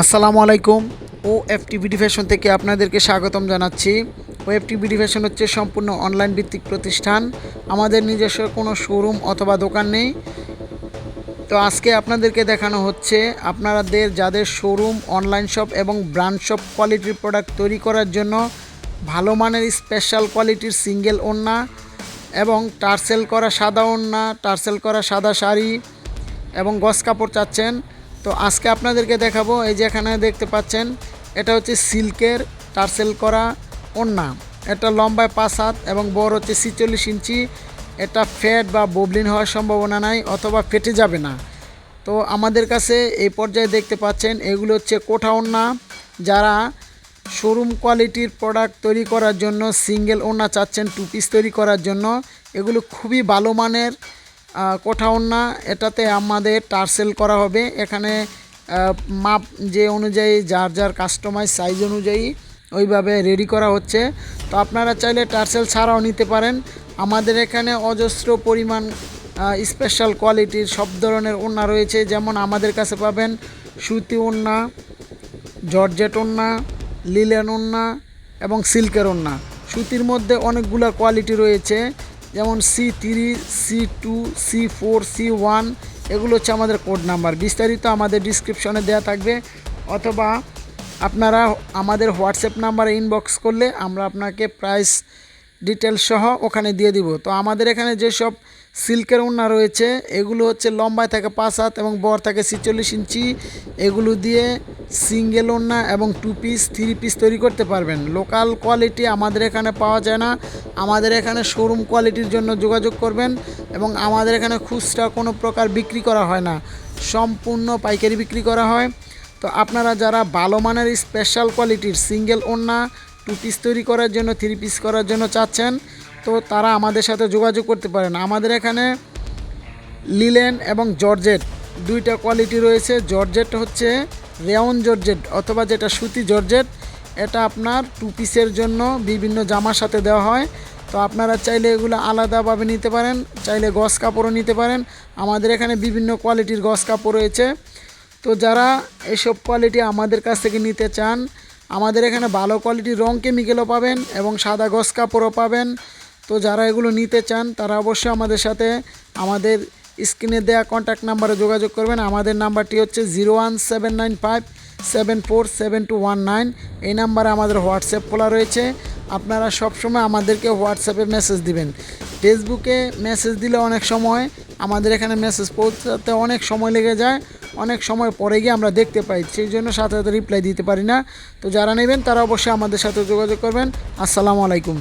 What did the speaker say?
আসসালামু আলাইকুম। ও F TVD fashion থেকে আপনাদেরকে স্বাগতম জানাচ্ছি। ও এফ টিভিডি ফ্যাশন হচ্ছে সম্পূর্ণ অনলাইন ভিত্তিক প্রতিষ্ঠান। আমাদের নিজস্ব কোনো শোরুম অথবা দোকান নেই। তো আজকে আপনাদেরকে দেখানো হচ্ছে আপনাদের যাদের শোরুম অনলাইন শপ এবং ব্র্যান্ড শপ কোয়ালিটির প্রোডাক্ট তৈরি করার জন্য ভালো মানের স্পেশাল কোয়ালিটির সিঙ্গেল ওড়না এবং টার্সেল করা সাদা ওড়না টার্সেল করা সাদা শাড়ি এবং গস কাপড় চাচ্ছেন। তো আজকে আপনাদেরকে দেখাবো, এই যে এখানে দেখতে পাচ্ছেন, এটা হচ্ছে সিল্কের টার্সেল করা ওড়না। এটা লম্বায় পাঁচ হাত এবং বড় হচ্ছে ছিচল্লিশ ইঞ্চি। এটা ফ্যাট বা ববলিন হওয়ার সম্ভাবনা নাই অথবা ফেটে যাবে না। তো আমাদের কাছে এই পর্যায়ে দেখতে পাচ্ছেন, এগুলো হচ্ছে কোঠা ওড়না। যারা শোরুম কোয়ালিটির প্রোডাক্ট তৈরি করার জন্য সিঙ্গেল ওড়না চাচ্ছেন, টু পিস তৈরি করার জন্য, এগুলো খুবই ভালো মানের। আহ, কোঠা ওড়না এটাতে আমাদের টার্সেল করা হবে। এখানে মাপ যে অনুযায়ী যার যার কাস্টমাইজ সাইজ অনুযায়ী ওইভাবে রেডি করা হচ্ছে। তো আপনারা চাইলে টার্সেল ছাড়াও নিতে পারেন। আমাদের এখানে অজস্র পরিমাণ স্পেশাল কোয়ালিটির সব ধরনের ওড়না রয়েছে। যেমন আমাদের কাছে পাবেন সুতি ওড়না জর্জেট ওড়না লিলেন ওড়না এবং সিল্কের ওড়না। সুতির মধ্যে অনেকগুলো কোয়ালিটি রয়েছে। যেমন C three C two C four C one এগুলো হচ্ছে আমাদের কোড নাম্বার বিস্তারিত আমাদের ডিসক্রিপশনে দেওয়া থাকবে। অথবা আপনারা আমাদের হোয়াটসঅ্যাপ নাম্বারে ইনবক্স করলে আমরা আপনাকে প্রাইস ডিটেলস সহ ওখানে দিয়ে দিব। তো আমাদের এখানে যেসব সিল্কের ওড়না রয়েছে, এগুলো হচ্ছে লম্বায় থাকে পাঁচ হাত এবং বর থাকে ছিচল্লিশ ইঞ্চি। এগুলো দিয়ে সিঙ্গেল ওড়না এবং টু পিস থ্রি পিস তৈরি করতে পারবেন। লোকাল কোয়ালিটি আমাদের এখানে পাওয়া যায় না। আমাদের এখানে শোরুম কোয়ালিটির জন্য যোগাযোগ করবেন এবং আমাদের এখানে খুচরা কোনো প্রকার বিক্রি করা হয় না। সম্পূর্ণ পাইকারি বিক্রি করা হয়। তো আপনারা যারা ভালো মানের স্পেশাল কোয়ালিটির সিঙ্গেল ওড়না টু পিস তৈরি করার জন্য থ্রি পিস করার জন্য চাচ্ছেন। তো তারা আমাদের সাথে যোগাযোগ করতে পারেন। আমাদের এখানে লিলেন এবং জর্জেট দুইটা কোয়ালিটি রয়েছে। জর্জেট হচ্ছে রেয়ন জর্জেট অথবা যেটা সুতি জর্জেট, এটা আপনার টু পিসের জন্য বিভিন্ন জামার সাথে দেওয়া হয়। তো আপনারা চাইলে এগুলো আলাদাভাবে নিতে পারেন, চাইলে গস কাপড়ও নিতে পারেন। আমাদের এখানে বিভিন্ন কোয়ালিটির গস কাপড় রয়েছে। তো যারা এসব কোয়ালিটি আমাদের কাছ থেকে নিতে চান আমাদের এখানে ভালো কোয়ালিটির রং কেমিক্যালও পাবেন এবং সাদা গস কাপড়ও পাবেন। তো যারা এগুলো নিতে চান, তারা অবশ্যই আমাদের সাথে আমাদের স্ক্রিনে দেওয়া কন্ট্যাক্ট নাম্বারে যোগাযোগ করবেন। আমাদের নাম্বারটি হচ্ছে zero one seven nine five seven four seven two one nine এই নাম্বারে আমাদের হোয়াটসঅ্যাপ খোলা রয়েছে। আপনারা সবসময় আমাদেরকে হোয়াটসঅ্যাপে মেসেজ দিবেন। ফেসবুকে মেসেজ দিলে অনেক সময় আমাদের এখানে মেসেজ পৌঁছাতে অনেক সময় লেগে যায়, অনেক সময় পরে গিয়ে আমরা দেখতে পাই, সেই জন্য সাথে সাথে রিপ্লাই দিতে পারি না। তো যারা নেবেন তারা অবশ্যই আমাদের সাথে যোগাযোগ করবেন। আসসালামু আলাইকুম।